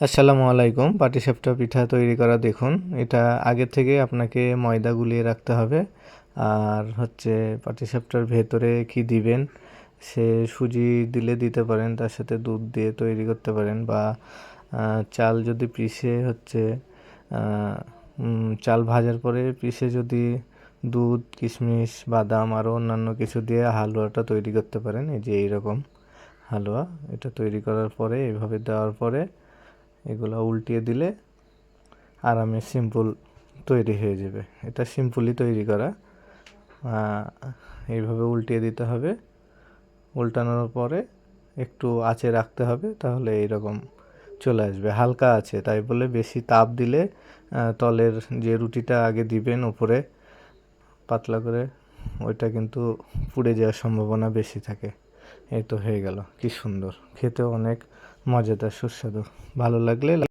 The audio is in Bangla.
আসসালামু আলাইকুম, পাটিসাপটা পিঠা তৈরি করা দেখুন। এটা আগে থেকে আপনাকে ময়দা গুলিয়ে রাখতে হবে। আর হচ্ছে পাটিসাপটার ভেতরে কি দিবেন, সে সুজি দিলে দিতে পারেন, তার সাথে দুধ দিয়ে তৈরি করতে পারেন বা চাল যদি পিষে হচ্ছে চাল ভাজার পরে পিষে যদি দুধ, কিশমিশ, বাদাম আরও অন্যান্য কিছু দিয়ে হালুয়াটা তৈরি করতে পারেন। এই যে এইরকম হালুয়া, এটা তৈরি করার পরে এভাবে দেওয়ার পরে এগুলো উল্টিয়ে দিলে আরামে সিম্পল তৈরি হয়ে যাবে। এটা সিম্পলি তৈরি করা। এইভাবে উল্টিয়ে দিতে হবে। উল্টানোর পরে একটু আঁচে রাখতে হবে, তাহলে এইরকম চলে আসবে। হালকা আছে তাই বলে বেশি তাপ দিলে তলের যে রুটিটা আগে দিবেন উপরে পাতলা করে, ওইটা কিন্তু পুড়ে যাওয়ার সম্ভাবনা বেশি থাকে। এই তো হয়ে গেল, কি সুন্দর। খেতেও অনেক মজাদার সুস্বাদু। ভালো লাগলে